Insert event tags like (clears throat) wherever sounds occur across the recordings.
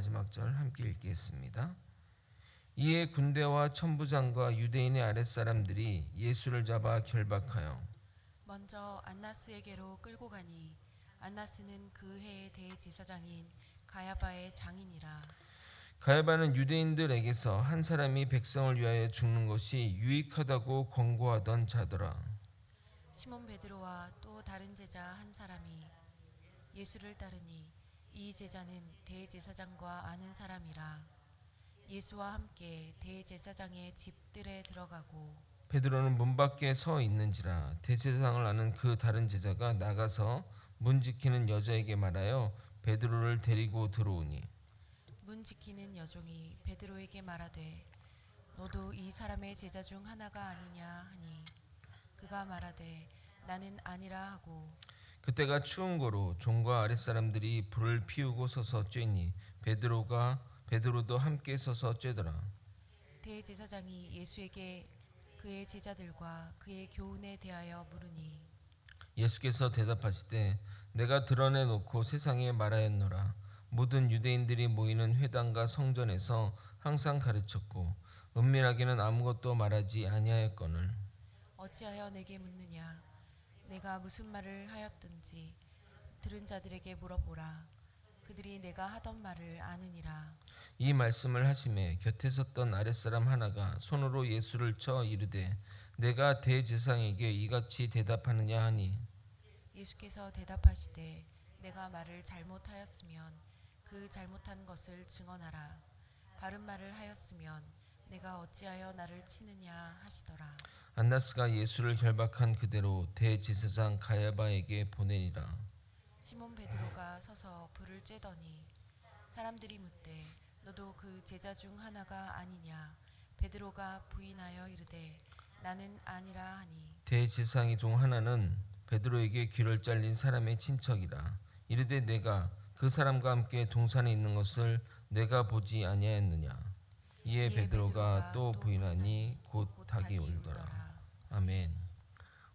마지막 절 함께 읽겠습니다. 이에 군대와 천부장과 유대인의 아랫사람들이 예수를 잡아 결박하여 먼저 안나스에게로 끌고 가니 안나스는 그 해의 대제사장인 가야바의 장인이라 가야바는 유대인들에게서 한 사람이 백성을 위하여 죽는 것이 유익하다고 권고하던 자더라. 시몬 베드로와 또 다른 제자 한 사람이 예수를 따르니 이 제자는 대제사장과 아는 사람이라 예수와 함께 대제사장의 집들에 들어가고 베드로는 문 밖에 서 있는지라 대제사장을 아는 그 다른 제자가 나가서 문 지키는 여자에게 말하여 베드로를 데리고 들어오니. 문 지키는 여종이 베드로에게 말하되 너도 이 사람의 제자 중 하나가 아니냐? 하니 그가 말하되 나는 아니라 하고 그때가 추운 거로 종과 아랫사람들이 불을 피우고 서서 쬐니 베드로가 베드로도 함께 서서 쬐더라. 대제사장이 예수에게 그의 제자들과 그의 교훈에 대하여 물으니 예수께서 대답하시되 내가 드러내 놓고 세상에 말하였노라. 모든 유대인들이 모이는 회당과 성전에서 항상 가르쳤고 은밀하게는 아무것도 말하지 아니하였거늘 어찌하여 내게 묻느냐 내가 무슨 말을 하였든지 들은 자들에게 물어보라. 그들이 내가 하던 말을 아느니라. 이 말씀을 하심에 곁에 섰던 아랫사람 하나가 손으로 예수를 쳐 이르되 내가 대제사장에게 이같이 대답하느냐 하니? 예수께서 대답하시되 내가 말을 잘못하였으면 그 잘못한 것을 증언하라. 바른 말을 하였으면 내가 어찌하여 나를 치느냐 하시더라. 안나스가 예수를 결박한 그대로 대제사장 가야바에게 보내니라. 시몬 베드로가 서서 불을 쬐더니 사람들이 묻되 너도 그 제자 중 하나가 아니냐? 베드로가 부인하여 이르되 나는 아니라 하니. 대제사장의 종 하나는 베드로에게 귀를 잘린 사람의 친척이라. 이르되 내가 그 사람과 함께 동산에 있는 것을 내가 보지 아니하였느냐 이에 베드로가 또또 부인하니 곧 닭이 울더라. 아멘.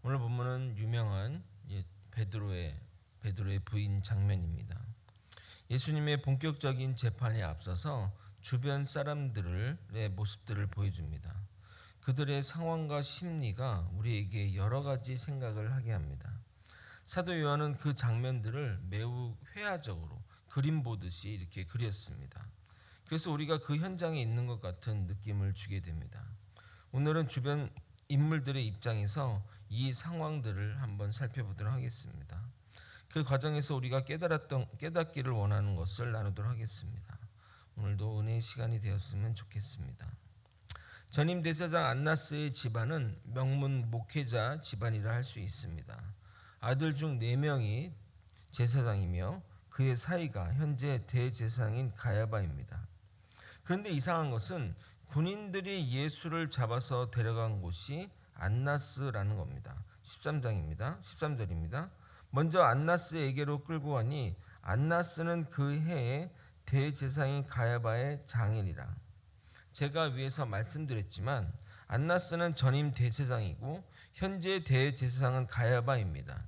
오늘 본문은 유명한 예, 베드로의 베드로의 부인 장면입니다. 예수님의 본격적인 재판에 앞서서 주변 사람들의 모습들을 보여줍니다. 그들의 상황과 심리가 우리에게 여러 가지 생각을 하게 합니다. 사도 요한은 그 장면들을 매우 회화적으로 그림 보듯이 이렇게 그렸습니다. 그래서 우리가 그 현장에 있는 것 같은 느낌을 주게 됩니다. 오늘은 주변 인물들의 입장에서 이 상황들을 한번 살펴보도록 하겠습니다. 그 과정에서 우리가 깨달았던 깨닫기를 원하는 것을 나누도록 하겠습니다. 오늘도 은혜의 시간이 되었으면 좋겠습니다. 전임 대사장 안나스의 집안은 명문 목회자 집안이라 할 수 있습니다. 아들 중네 명이 제사장이며 그의 사이가 현재 대제사장인 가야바입니다. 그런데 이상한 것은 군인들이 예수를 잡아서 데려간 곳이 안나스라는 겁니다. 13장입니다. 13절입니다. 먼저 안나스에게로 끌고 가니 안나스는 그 해에 대제사장인 가야바의 장인이라. 제가 위에서 말씀드렸지만 안나스는 전임 대제사장이고 현재 대제사장은 가야바입니다.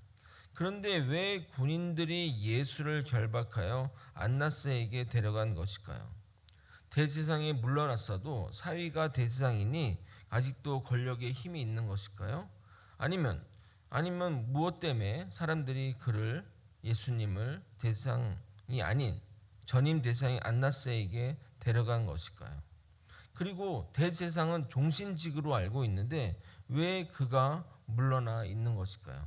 그런데 왜 군인들이 예수를 결박하여 안나스에게 데려간 것일까요? 대제사장이 물러났어도 사위가 대제사장이니 아직도 권력에 힘이 있는 것일까요? 아니면 아니면 무엇 때문에 사람들이 그를 예수님을 대제사장이 아닌 전임 대제사장인 안나스에게 데려간 것일까요? 그리고 대제사장은 종신직으로 알고 있는데 왜 그가 물러나 있는 것일까요?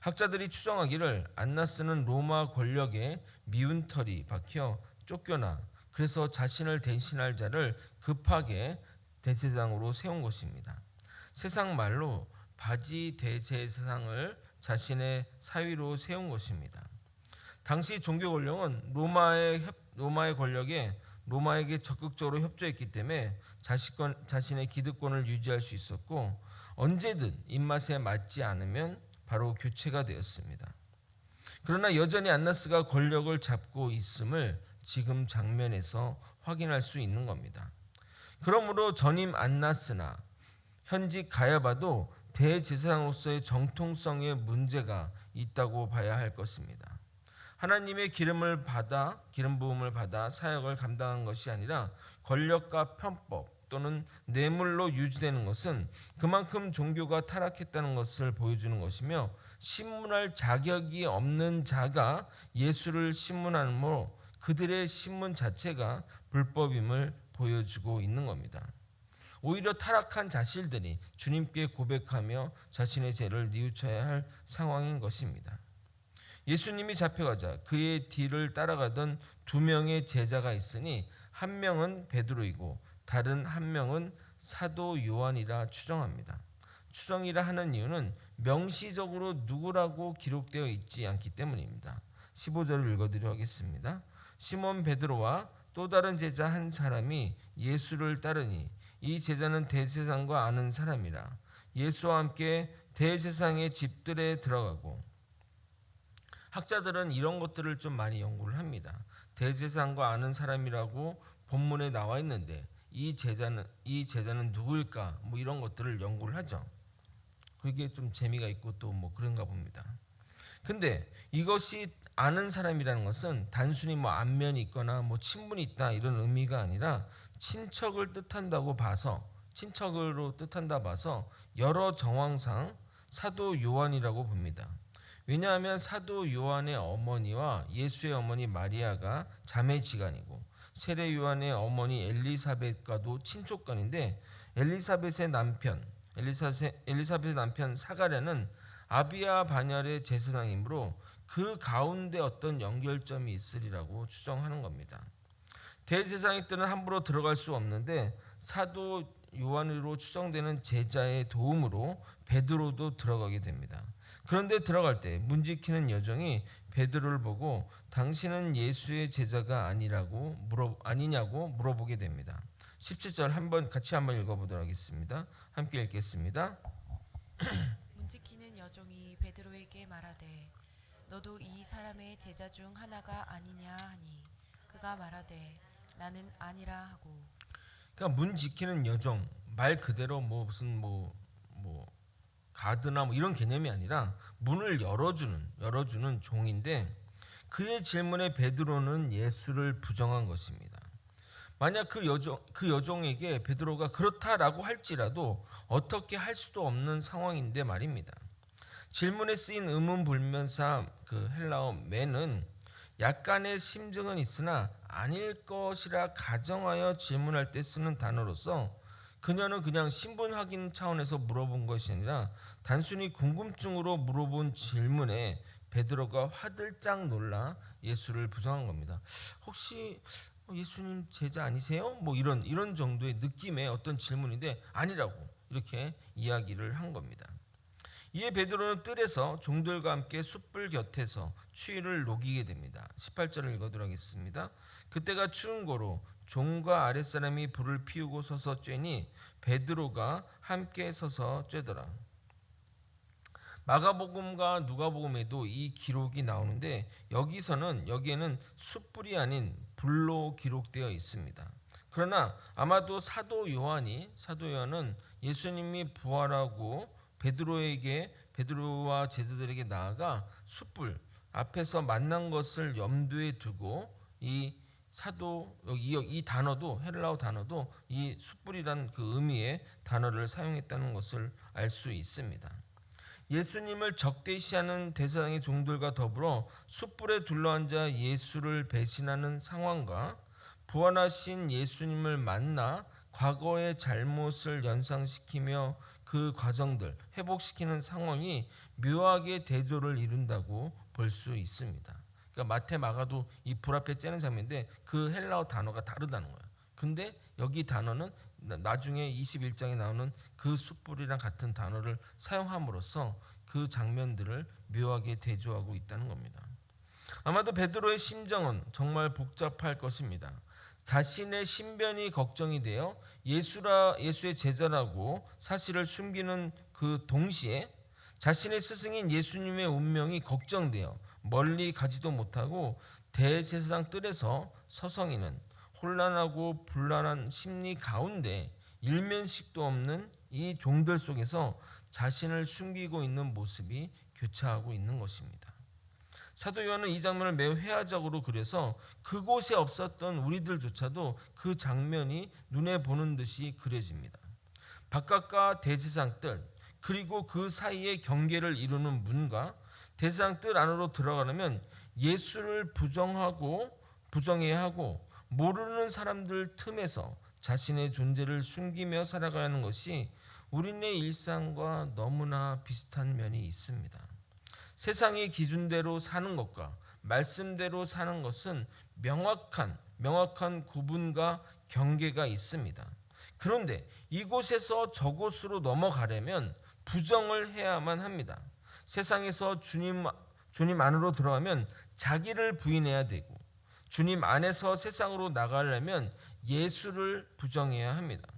학자들이 추정하기를 안나스는 로마 권력에 미운 털이 박혀 쫓겨나 그래서 자신을 대신할 자를 급하게 대제사장으로 세운 것입니다. 세상 말로 바지 대제사장을 자신의 사위로 세운 것입니다. 당시 종교 권력은 로마의 협, 로마의 권력에 로마에게 적극적으로 협조했기 때문에 자식권, 자신의 기득권을 유지할 수 있었고 언제든 입맛에 맞지 않으면 바로 교체가 되었습니다. 그러나 여전히 안나스가 권력을 잡고 있음을 지금 장면에서 확인할 수 있는 겁니다. 그러므로 전임 안나스나 현직 가야바도 대제사장으로서의 정통성에 문제가 있다고 봐야 할 것입니다. 하나님의 기름을 받아 기름 부음을 받아 사역을 감당한 것이 아니라 권력과 편법 또는 뇌물로 유지되는 것은 그만큼 종교가 타락했다는 것을 보여주는 것이며 신문할 자격이 없는 자가 예수를 신문하므로 그들의 신문 자체가 불법임을 보여주고 있는 겁니다. 오히려 타락한 자신들이 주님께 고백하며 자신의 죄를 뉘우쳐야 할 상황인 것입니다. 예수님이 잡혀가자 그의 뒤를 따라가던 두 명의 제자가 있으니 한 명은 베드로이고 다른 한 명은 사도 요한이라 추정합니다. 추정이라 하는 이유는 명시적으로 누구라고 기록되어 있지 않기 때문입니다. 15절을 읽어드려 하겠습니다. 시몬 베드로와 또 다른 제자 한 사람이 예수를 따르니 이 제자는 대제사장과 아는 사람이라 예수와 함께 대제사장의 집들에 들어가고 학자들은 이런 것들을 좀 많이 연구를 합니다. 대제사장과 아는 사람이라고 본문에 나와 있는데 이 제자는 이 제자는 누구일까? 뭐 이런 것들을 연구를 하죠. 그게 좀 재미가 있고 또 뭐 그런가 봅니다. 근데 이것이 아는 사람이라는 것은 단순히 뭐 안면이 있거나 뭐 친분이 있다 이런 의미가 아니라 친척을 뜻한다고 봐서 친척으로 뜻한다 봐서 여러 정황상 사도 요한이라고 봅니다. 왜냐하면 사도 요한의 어머니와 예수의 어머니 마리아가 자매지간이고 세례 요한의 어머니 엘리사벳과도 친족간인데 엘리사벳의 남편 엘리사벳, 엘리사벳의 남편 사가랴는 아비아 반열의 제사장이므로 그 가운데 어떤 연결점이 있으리라고 추정하는 겁니다. 대제사장의 때는 함부로 들어갈 수 없는데 사도 요한으로 추정되는 제자의 도움으로 베드로도 들어가게 됩니다. 그런데 들어갈 때 문지키는 여정이 베드로를 보고 당신은 예수의 제자가 아니라고 물어 아니냐고 물어보게 됩니다. 17절 한번 같이 한번 읽어 보도록 하겠습니다. 함께 읽겠습니다. (clears throat) 문지키는 여종이 베드로에게 말하되 너도 이 사람의 제자 중 하나가 아니냐 하니 그가 말하되 나는 아니라 하고 그러니까 문 지키는 여정 말 그대로 뭐 무슨 뭐뭐 가드나 뭐 이런 개념이 아니라 문을 열어주는 열어주는 종인데 그의 질문에 베드로는 예수를 부정한 것입니다. 만약 그 여종 그 여종에게 베드로가 그렇다라고 할지라도 어떻게 할 수도 없는 상황인데 말입니다. 질문에 쓰인 의문 불면사 그 헬라어 맨은 약간의 심증은 있으나 아닐 것이라 가정하여 질문할 때 쓰는 단어로서 그녀는 그냥 신분 확인 차원에서 물어본 것이 아니라 단순히 궁금증으로 물어본 질문에 베드로가 화들짝 놀라 예수를 부정한 겁니다. 혹시 예수님 제자 아니세요? 뭐 이런 이런 정도의 느낌의 어떤 질문인데 아니라고 이렇게 이야기를 한 겁니다. 이에 베드로는 뜰에서 종들과 함께 숯불 곁에서 추위를 녹이게 됩니다. 18절을 읽어드리겠습니다. 그때가 추운 거로 종과 아랫사람이 불을 피우고 서서 쬐니 베드로가 함께 서서 쬐더라. 마가복음과 누가복음에도 이 기록이 나오는데 여기서는 여기에는 숯불이 아닌 불로 기록되어 있습니다. 그러나 아마도 사도 요한이 사도 요한은 예수님이 부활하고 베드로에게 베드로와 제자들에게 나아가 숯불 앞에서 만난 것을 염두에 두고 이 사도 이, 이 단어도 헬라어 단어도 이 숯불이란 그 의미의 단어를 사용했다는 것을 알 수 있습니다. 예수님을 적대시하는 대사장의 종들과 더불어 숯불에 둘러앉아 예수를 배신하는 상황과 부활하신 예수님을 만나 과거의 잘못을 연상시키며 그 과정들 회복시키는 상황이 묘하게 대조를 이룬다고 볼 수 있습니다. 그러니까 마태 마가도 이 불 앞에 째는 장면인데 그 헬라어 단어가 다르다는 거예요. 근데 여기 단어는 나중에 21장에 나오는 그 숯불이랑 같은 단어를 사용함으로써 그 장면들을 묘하게 대조하고 있다는 겁니다. 아마도 베드로의 심정은 정말 복잡할 것입니다. 자신의 신변이 걱정이 되어 예수라 예수의 제자라고 사실을 숨기는 그 동시에 자신의 스승인 예수님의 운명이 걱정되어 멀리 가지도 못하고 대제사장 뜰에서 서성이는 혼란하고 불안한 심리 가운데 일면식도 없는 이 종들 속에서 자신을 숨기고 있는 모습이 교차하고 있는 것입니다. 사도 요한은 이 장면을 매우 회화적으로 그려서 그곳에 없었던 우리들조차도 그 장면이 눈에 보는 듯이 그려집니다. 바깥과 대지상 뜰 그리고 그 사이에 경계를 이루는 문과 대지상 뜰 안으로 들어가려면 예수를 부정하고 부정해야 하고 모르는 사람들 틈에서 자신의 존재를 숨기며 살아가는 것이 우리네 일상과 너무나 비슷한 면이 있습니다. 세상의 기준대로 사는 것과 말씀대로 사는 것은 명확한 명확한 구분과 경계가 있습니다. 그런데 이곳에서 저곳으로 넘어가려면 부정을 해야만 합니다. 세상에서 주님 주님 안으로 들어가면 자기를 부인해야 되고 주님 안에서 세상으로 나가려면 예수를 부정해야 합니다.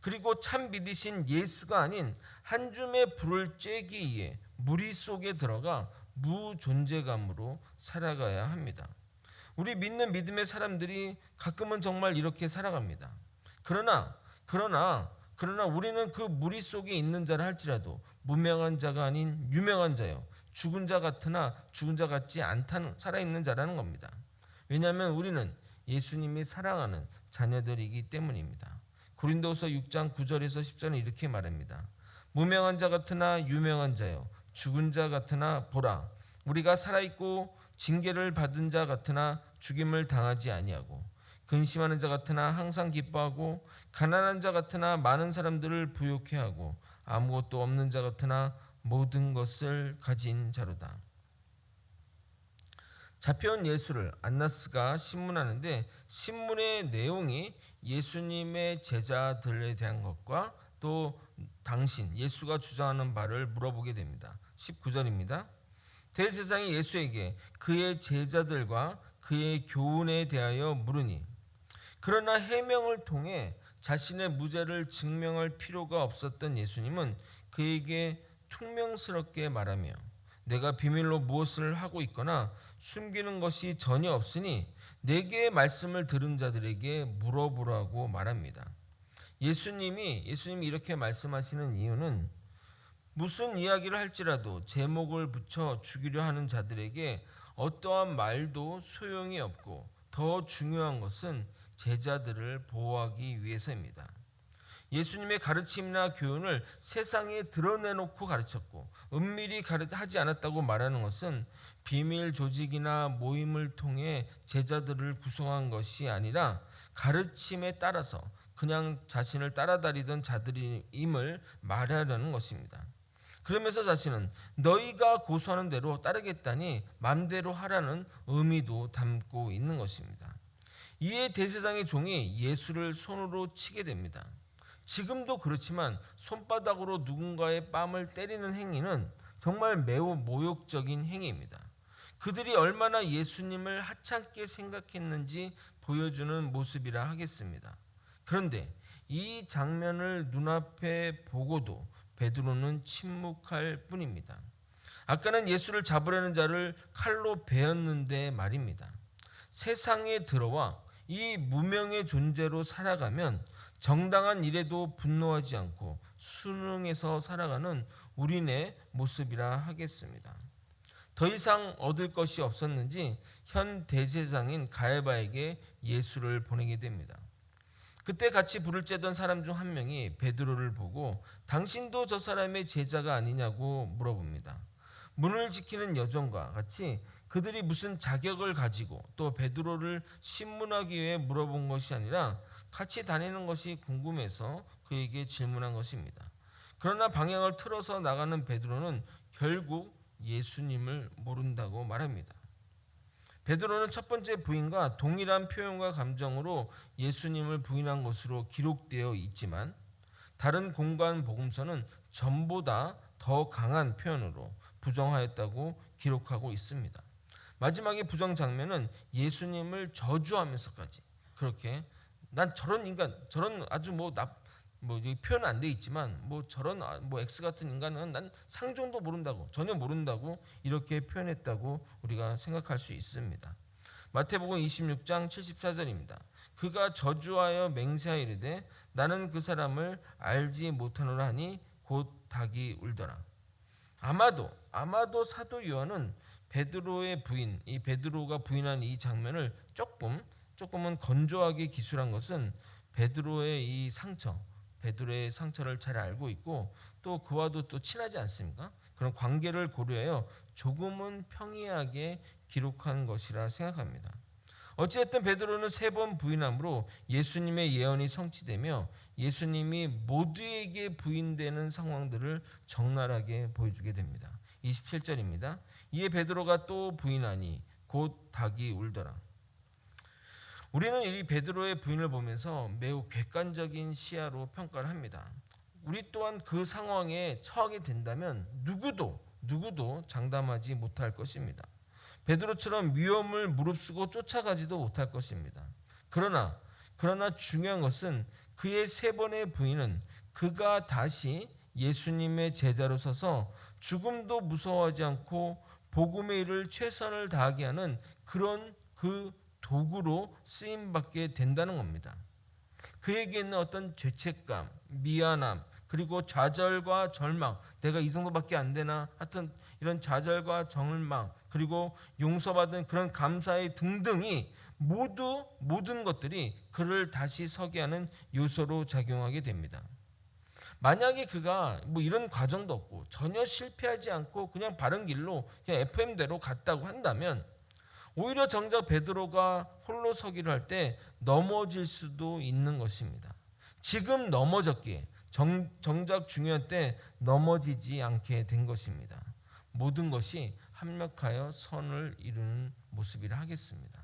그리고 참 믿으신 예수가 아닌 한 줌의 불을 쬐기 위해 무리 속에 들어가 무존재감으로 살아가야 합니다. 우리 믿는 믿음의 사람들이 가끔은 정말 이렇게 살아갑니다. 그러나 그러나 그러나 우리는 그 무리 속에 있는 자를 할지라도 무명한 자가 아닌 유명한 자요 죽은 자 같으나 죽은 자 같지 않다는 살아 있는 자라는 겁니다. 왜냐하면 우리는 예수님이 사랑하는 자녀들이기 때문입니다. 고린도서 6장 9절에서 10절은 이렇게 말합니다. 무명한 자 같으나 유명한 자요 죽은 자 같으나 보라 우리가 살아 있고 징계를 받은 자 같으나 죽임을 당하지 아니하고 근심하는 자 같으나 항상 기뻐하고 가난한 자 같으나 많은 사람들을 부욕해 하고 아무것도 없는 자 같으나 모든 것을 가진 자로다. 잡혀온 예수를 안나스가 신문하는데 신문의 내용이 예수님의 제자들에 대한 것과 또 당신 예수가 주장하는 바를 물어보게 됩니다. 19절입니다. 대제사장이 예수에게 그의 제자들과 그의 교훈에 대하여 물으니 그러나 해명을 통해 자신의 무죄를 증명할 필요가 없었던 예수님은 그에게 퉁명스럽게 말하며 내가 비밀로 무엇을 하고 있거나 숨기는 것이 전혀 없으니 내게 말씀을 들은 자들에게 물어보라고 말합니다. 예수님이 예수님이 이렇게 말씀하시는 이유는 무슨 이야기를 할지라도 제목을 붙여 죽이려 하는 자들에게 어떠한 말도 소용이 없고 더 중요한 것은 제자들을 보호하기 위해서입니다. 예수님의 가르침이나 교훈을 세상에 드러내놓고 가르쳤고 은밀히 하지 않았다고 말하는 것은 비밀 조직이나 모임을 통해 제자들을 구성한 것이 아니라 가르침에 따라서 그냥 자신을 따라다니던 자들임을 말하려는 것입니다. 그러면서 자신은 너희가 고소하는 대로 따르겠다니 맘대로 하라는 의미도 담고 있는 것입니다. 이에 대제사장의 종이 예수를 손으로 치게 됩니다. 지금도 그렇지만 손바닥으로 누군가의 뺨을 때리는 행위는 정말 매우 모욕적인 행위입니다. 그들이 얼마나 예수님을 하찮게 생각했는지 보여주는 모습이라 하겠습니다. 그런데 이 장면을 눈앞에 보고도 베드로는 침묵할 뿐입니다. 아까는 예수를 잡으려는 자를 칼로 베었는데 말입니다. 세상에 들어와 이 무명의 존재로 살아가면 정당한 일에도 분노하지 않고 순응해서 살아가는 우리네 모습이라 하겠습니다. 더 이상 얻을 것이 없었는지 현 대제장인 가야바에게 예수를 보내게 됩니다. 그때 같이 불을 쬐던 사람 중 한 명이 베드로를 보고 당신도 저 사람의 제자가 아니냐고 물어봅니다. 문을 지키는 여종과 같이 그들이 무슨 자격을 가지고 또 베드로를 신문하기 위해 물어본 것이 아니라 같이 다니는 것이 궁금해서 그에게 질문한 것입니다. 그러나 방향을 틀어서 나가는 베드로는 결국 예수님을 모른다고 말합니다. 베드로는 첫 번째 부인과 동일한 표현과 감정으로 예수님을 부인한 것으로 기록되어 있지만 다른 공간 복음서는 전보다 더 강한 표현으로 부정하였다고 기록하고 있습니다. 마지막의 부정 장면은 예수님을 저주하면서까지 그렇게 난 저런 인간 저런 아주 뭐 나 뭐뭐 표현 안돼 있지만 뭐 저런 아, 뭐 X 같은 인간은 난 상종도 모른다고 전혀 모른다고 이렇게 표현했다고 우리가 생각할 수 있습니다. 마태복음 26장 74절입니다. 그가 저주하여 맹세하 이르되 나는 그 사람을 알지 못하노라 하니 곧 닭이 울더라. 아마도 아마도 사도 요한은 베드로의 부인, 이 베드로가 부인한 이 장면을 조금 조금은 건조하게 기술한 것은 베드로의 이 상처, 베드로의 상처를 잘 알고 있고 또 그와도 또 친하지 않습니까? 그런 관계를 고려하여 조금은 평이하게 기록한 것이라 생각합니다. 어찌됐든 베드로는 세 번 부인함으로 예수님의 예언이 성취되며 예수님이 모두에게 부인되는 상황들을 적나라하게 보여주게 됩니다. 27절입니다. 이에 베드로가 또 부인하니 곧 닭이 울더라. 우리는 이 베드로의 부인을 보면서 매우 객관적인 시야로 평가를 합니다. 우리 또한 그 상황에 처하게 된다면 누구도 누구도 장담하지 못할 것입니다. 베드로처럼 위험을 무릅쓰고 쫓아가지도 못할 것입니다. 그러나 그러나 중요한 것은 그의 세 번의 부인은 그가 다시 예수님의 제자로 서서 죽음도 무서워하지 않고 복음의 일을 최선을 다하게 하는 그런 그 도구로 쓰임 받게 된다는 겁니다. 그에게 있는 어떤 죄책감, 미안함, 그리고 좌절과 절망, 내가 이 정도밖에 안 되나? 하여튼 이런 좌절과 절망, 그리고 용서받은 그런 감사의 등등이 모두 모든 것들이 그를 다시 서게 하는 요소로 작용하게 됩니다. 만약에 그가 뭐 이런 과정도 없고 전혀 실패하지 않고 그냥 바른 길로 그냥 FM대로 갔다고 한다면 오히려 정작 베드로가 홀로 서기를 할 때 넘어질 수도 있는 것입니다. 지금 넘어졌기에 정, 정작 중요한 때 넘어지지 않게 된 것입니다. 모든 것이 합력하여 선을 이루는 모습이라 하겠습니다.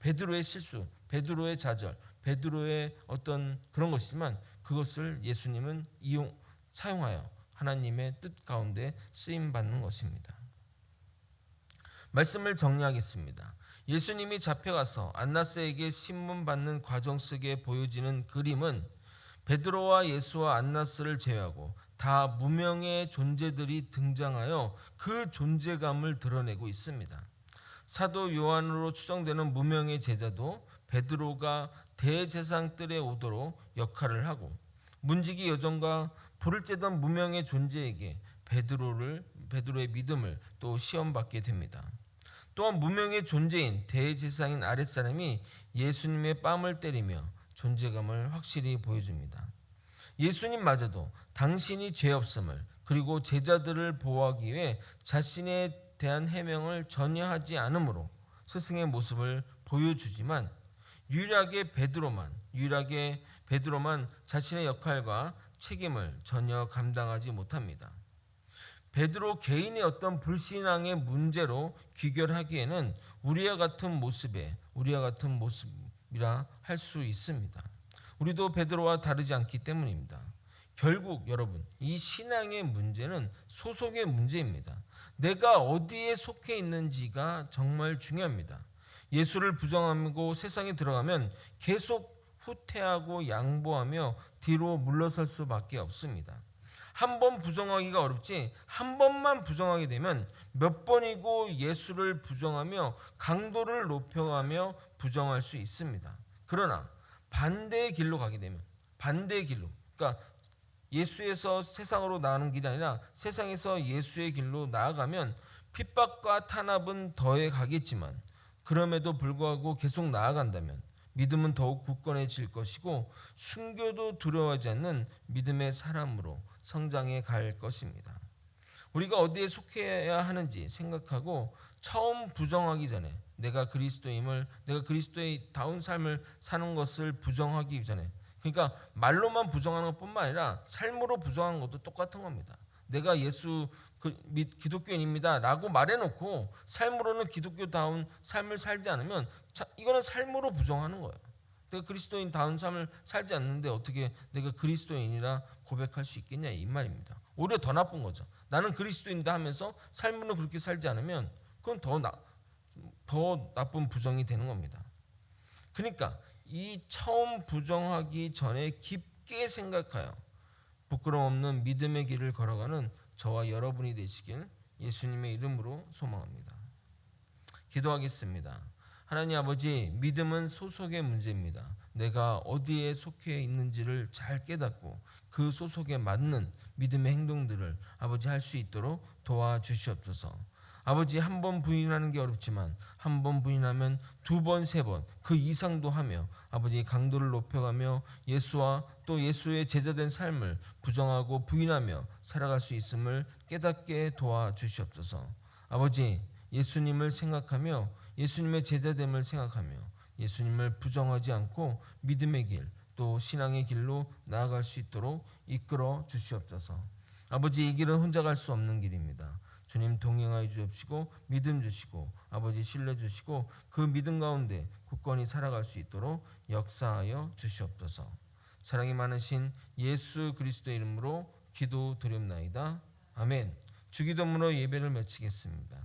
베드로의 실수, 베드로의 좌절, 베드로의 어떤 그런 것이지만 그것을 예수님은 이용 사용하여 하나님의 뜻 가운데 쓰임 받는 것입니다. 말씀을 정리하겠습니다. 예수님이 잡혀가서 안나스에게 신문 받는 과정 속에 보여지는 그림은 베드로와 예수와 안나스를 제외하고 다 무명의 존재들이 등장하여 그 존재감을 드러내고 있습니다. 사도 요한으로 추정되는 무명의 제자도 베드로가 대제상들에 오도록 역할을 하고 문지기 여정과 불을 쬐던 무명의 존재에게 베드로를 베드로의 믿음을 또 시험받게 됩니다. 또한 무명의 존재인 대제사장인 아랫사람이 예수님의 뺨을 때리며 존재감을 확실히 보여줍니다. 예수님마저도 당신이 죄 없음을 그리고 제자들을 보호하기 위해 자신에 대한 해명을 전혀 하지 않으므로 스승의 모습을 보여주지만 유일하게 베드로만 유일하게 베드로만 자신의 역할과 책임을 전혀 감당하지 못합니다. 베드로 개인의 어떤 불신앙의 문제로 귀결하기에는 우리와 같은 모습에 우리와 같은 모습이라 할 수 있습니다. 우리도 베드로와 다르지 않기 때문입니다. 결국 여러분 이 신앙의 문제는 소속의 문제입니다. 내가 어디에 속해 있는지가 정말 중요합니다. 예수를 부정하고 세상에 들어가면 계속 후퇴하고 양보하며 뒤로 물러설 수밖에 없습니다. 한 번 부정하기가 어렵지 한 번만 부정하게 되면 몇 번이고 예수를 부정하며 강도를 높여가며 부정할 수 있습니다. 그러나 반대의 길로 가게 되면 반대의 길로 그러니까 예수에서 세상으로 나가는 길이 아니라 세상에서 예수의 길로 나아가면 핍박과 탄압은 더해 가겠지만 그럼에도 불구하고 계속 나아간다면 믿음은 더욱 굳건해질 것이고 순교도 두려워하지 않는 믿음의 사람으로 성장해 갈 것입니다. 우리가 어디에 속해야 하는지 생각하고 처음 부정하기 전에 내가 그리스도임을 내가 그리스도의 다운 삶을 사는 것을 부정하기 전에 그러니까 말로만 부정하는 것뿐만 아니라 삶으로 부정하는 것도 똑같은 겁니다. 내가 예수 그, 기독교인입니다라고 말해놓고 삶으로는 기독교다운 삶을 살지 않으면 자, 이거는 삶으로 부정하는 거예요. 내가 그리스도인 다운 삶을 살지 않는데 어떻게 내가 그리스도인이라 고백할 수 있겠냐 이 말입니다. 오히려 더 나쁜 거죠. 나는 그리스도인다 하면서 삶으로 그렇게 살지 않으면 그건 더, 나, 더 나쁜 부정이 되는 겁니다. 그러니까 이 처음 부정하기 전에 깊게 생각하여 부끄럼 없는 믿음의 길을 걸어가는 저와 여러분이 되시길 예수님의 이름으로 소망합니다. 기도하겠습니다. 하나님 아버지, 믿음은 소속의 문제입니다. 내가 어디에 속해 있는지를 잘 깨닫고 그 소속에 맞는 믿음의 행동들을 아버지 할 수 있도록 도와주시옵소서. 아버지 한 번 부인하는 게 어렵지만 한 번 부인하면 두 번, 세 번 그 이상도 하며 아버지의 강도를 높여가며 예수와 또 예수의 제자된 삶을 부정하고 부인하며 살아갈 수 있음을 깨닫게 도와 주시옵소서. 아버지 예수님을 생각하며 예수님의 제자됨을 생각하며 예수님을 부정하지 않고 믿음의 길 또 신앙의 길로 나아갈 수 있도록 이끌어 주시옵소서. 아버지 이 길은 혼자 갈 수 없는 길입니다. 주님 동행하여 주옵시고 믿음 주시고 아버지 신뢰 주시고 그 믿음 가운데 굳건히 살아갈 수 있도록 역사하여 주시옵소서. 사랑이 많으신 예수 그리스도의 이름으로 기도 드립나이다. 아멘. 주기도문으로 예배를 마치겠습니다.